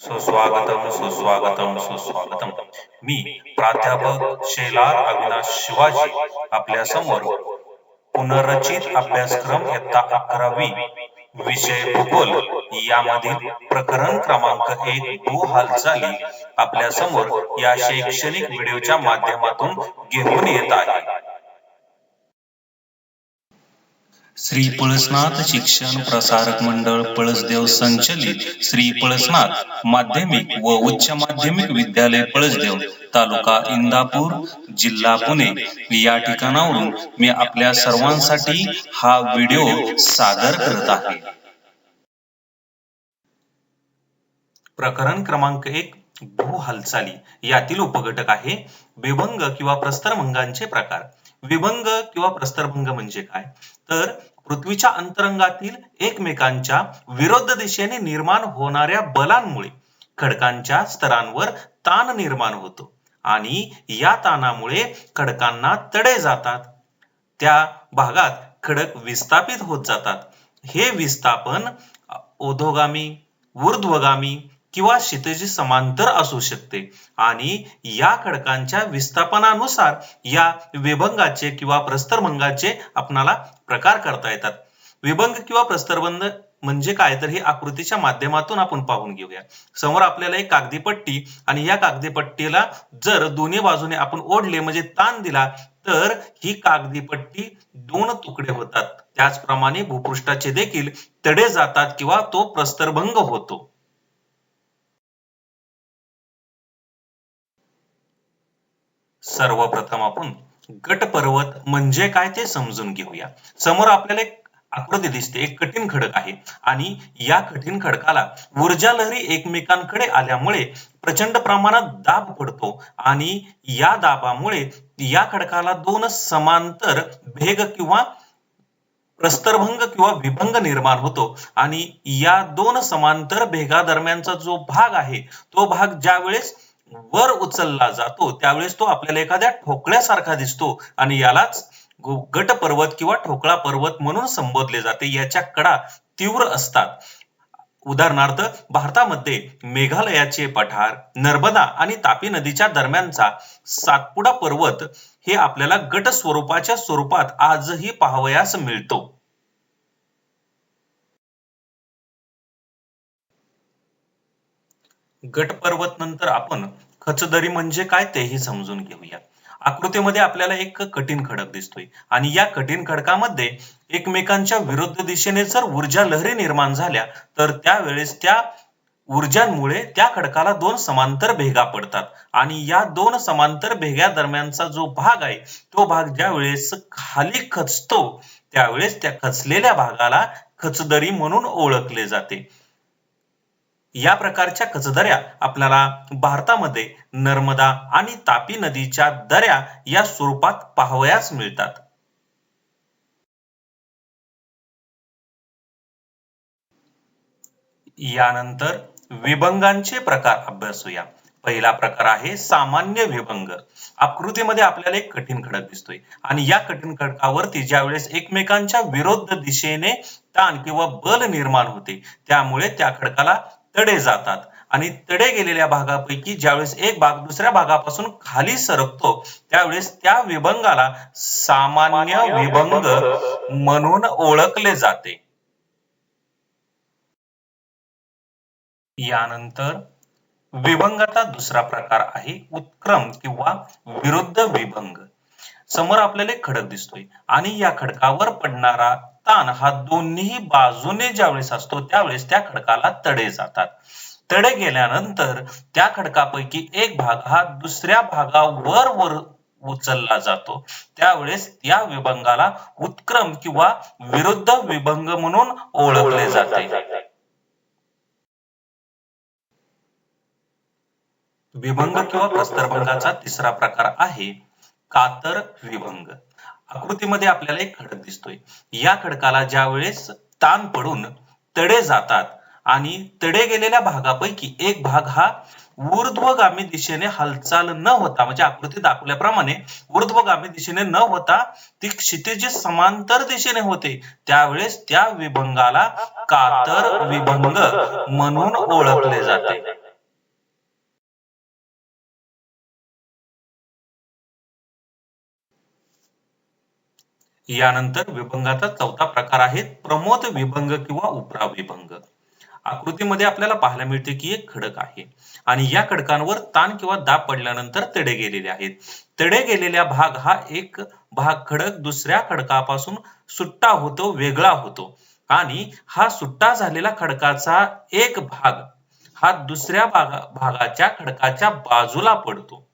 सुस्वागतम सुस्वागतम सुस्वागतम. मी प्राध्यापक शेलार अविनाश शिवाजी आपल्यासमोर पुनर्रचित अभ्यासक्रम इयत्ता अकरावी विषय भूगोल यामधील प्रकरण क्रमांक एक भू हालचाली आपल्यासमोर या शैक्षणिक व्हिडिओच्या माध्यमातून घेऊन येत आहे. श्री पळसनाथ शिक्षण प्रसारक मंडळ पळसदेव संचलित श्री पळसनाथ माध्यमिक व उच्च माध्यमिक विद्यालय पळसदेव तालुका इंदापूर जिल्हा पुणे. या ठिकाणावरून मी आपल्या सर्वांसाठी हा व्हिडिओ सादर करत आहे. प्रकरण क्रमांक एक भू हालचाली. यातील उपघटक आहे विभंग किंवा प्रस्तरभंगांचे प्रकार. विभंग किंवा प्रस्तरभंग म्हणजे काय? तर पृथ्वीच्या अंतरंगातील एकमेकांच्या विरुद्ध दिशेने निर्माण होणाऱ्या बलांमुळे खडकांच्या स्तरांवर ताण निर्माण होतो आणि या ताणामुळे खडकांना तडे जातात. त्या भागात खडक विस्थापित होत जातात. हे विस्थापन ओधोगामी ऊर्ध्वगामी किंवा क्षितिजी समांतर असू शकते. आणि या खडकांच्या विस्थापनानुसार या विभंगाचे किंवा प्रस्तरभंगाचे आपणाला प्रकार करता येतात. विभंग किंवा प्रस्तरबंध म्हणजे काय? तर हे आकृतीच्या माध्यमातून आपण पाहून घेऊया. समोर आपल्याला एक कागदी पट्टी आणि या कागदी पट्टीला जर दोन्ही बाजूने आपण ओढले म्हणजे ताण दिला तर ही कागदी पट्टी दोन तुकडे होतात. त्याचप्रमाणे भूपृष्ठाचे देखील तडे जातात किंवा तो प्रस्तरभंग होतो. सर्वप्रथम आपण गट पर्वत म्हणजे काय ते समजून घेऊया. समोर आपल्याला एक आकृती दिसते एक कठीण खडक आहे. आणि या कठीण खडकाला ऊर्जा लहरी एकमेकांकडे आल्यामुळे प्रचंड प्रमाणात दाब पडतो. आणि या दाबामुळे या खडकाला दोन समांतर भेग किंवा प्रस्तरभंग किंवा विभंग निर्माण होतो. आणि या दोन समांतर भेगादरम्यानचा जो भाग आहे तो भाग ज्या वेळेस वर उचलला जातो त्यावेळेस तो आपल्याला एखाद्या ठोकळ्यासारखा दिसतो आणि यालाच गट पर्वत किंवा ठोकळा पर्वत म्हणून संबोधले जाते. याच्या कडा तीव्र असतात. उदाहरणार्थ भारतामध्ये मेघालयाचे पठार नर्मदा आणि तापी नदीच्या दरम्यानचा सातपुडा पर्वत हे आपल्याला गट स्वरूपाच्या स्वरूपात आजही पाहावयास मिळतो. गट पर्वत नंतर आपण खचदरी म्हणजे काय तेही समजून घेऊया आकृतीमध्ये आपल्याला एक कठीण खडक दिसतोय आणि या कठीण खडकामध्ये एकमेकांच्या विरुद्ध दिशेने जर ऊर्जा लहरी निर्माण झाल्या तर त्यावेळेस त्या ऊर्जांमुळे त्या खडकाला दोन समांतर भेगा पडतात. आणि या दोन समांतर भेग्या दरम्यानचा जो भाग आहे तो भाग ज्या वेळेस खाली खचतो त्यावेळेस त्या खचलेल्या भागाला खचदरी म्हणून ओळखले जाते. या प्रकारच्या कचदऱ्या आपल्याला भारतामध्ये नर्मदा आणि तापी नदीच्या दऱ्या या स्वरूपात पाहावयास मिळतात. यानंतर विभंगांचे प्रकार अभ्यासूया. पहिला प्रकार आहे सामान्य विभंग. आकृतीमध्ये आपल्याला एक कठीण खडक दिसतोय. आणि या कठीण खडकावरती ज्या वेळेस एकमेकांच्या विरुद्ध दिशेने ताण किंवा बल निर्माण होते त्यामुळे त्या खडकाला तडे जातात. आणि तडे गेलेल्या भागापैकी ज्यावेळेस एक भाग दुसऱ्या भागापासून खाली सरकतो त्यावेळेस त्या विभंगाला सामान्य विभंग म्हणून ओळखले जाते. यानंतर विभंगाचा दुसरा प्रकार आहे उत्क्रम किंवा विरुद्ध विभंग. समोर आपल्याला एक खडक दिसतोय आणि या खडकावर पडणारा ताण हा दोन्ही बाजूने ज्यावेळेस असतो त्यावेळेस त्या खडकाला तडे जातात. तडे गेल्यानंतर त्या खडकापैकी एक भाग हा दुसऱ्या भागावर वर उचलला जातो. त्यावेळेस या विभंगाला उत्क्रम किंवा विरुद्ध विभंग म्हणून ओळखले जाते. विभंग किंवा प्रस्तरभंगाचा तिसरा प्रकार आहे कातर विभंग आकृतीमध्ये आपल्याला एक खडक दिसतोय. या खडकाला ज्या वेळेस ताण पडून तडे जातात आणि तडे गेलेल्या भागापैकी एक भाग हा ऊर्ध्वगामी दिशेने हालचाल न होता म्हणजे आकृती दाखवल्याप्रमाणे ऊर्ध्वगामी दिशेने न होता ती क्षितिज समांतर दिशेने होते त्यावेळेस त्या विभंगाला कातर विभंग म्हणून ओळखले जाते. यानंतर विभंगाचा चौथा प्रकार आहे प्रमोद विभंग किंवा उपरा विभंग. आकृतीमध्ये आपल्याला पाहायला मिळते की एक खडक आहे आणि या खडकांवर ताण किंवा दाब पडल्यानंतर तडे गेलेले आहेत. तडे गेलेल्या भाग हा एक भाग खडक दुसऱ्या खडकापासून सुट्टा होतो वेगळा होतो. आणि हा सुट्टा झालेला खडकाचा एक भाग हा दुसऱ्या भागा भागाच्या खडकाच्या बाजूला पडतो.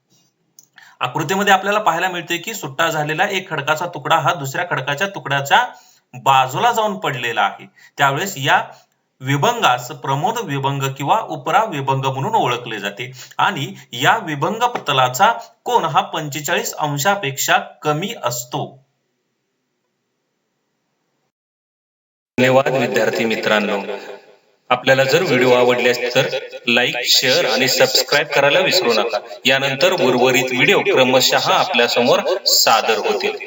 आकृतीमध्ये आपल्याला पाहायला मिळते की सुट्टा झालेला एक खडकाचा तुकडा हा दुसऱ्या खडकाच्या तुकड्याच्या बाजूला जाऊन पडलेला आहे. त्यावेळेस या विभंगास प्रमोद विभंग किंवा उपरा विभंग म्हणून ओळखले जाते. आणि या विभंग प्रतलाचा कोण हा पंचेचाळीस अंशापेक्षा कमी असतो. धन्यवाद विद्यार्थी मित्रांनो. आपल्याला जर व्हिडिओ आवडले तर लाईक शेअर आणि सबस्क्राईब करायला विसरू नका. यानंतर उर्वरित व्हिडिओ क्रमशः आपल्यासमोर सादर होतील.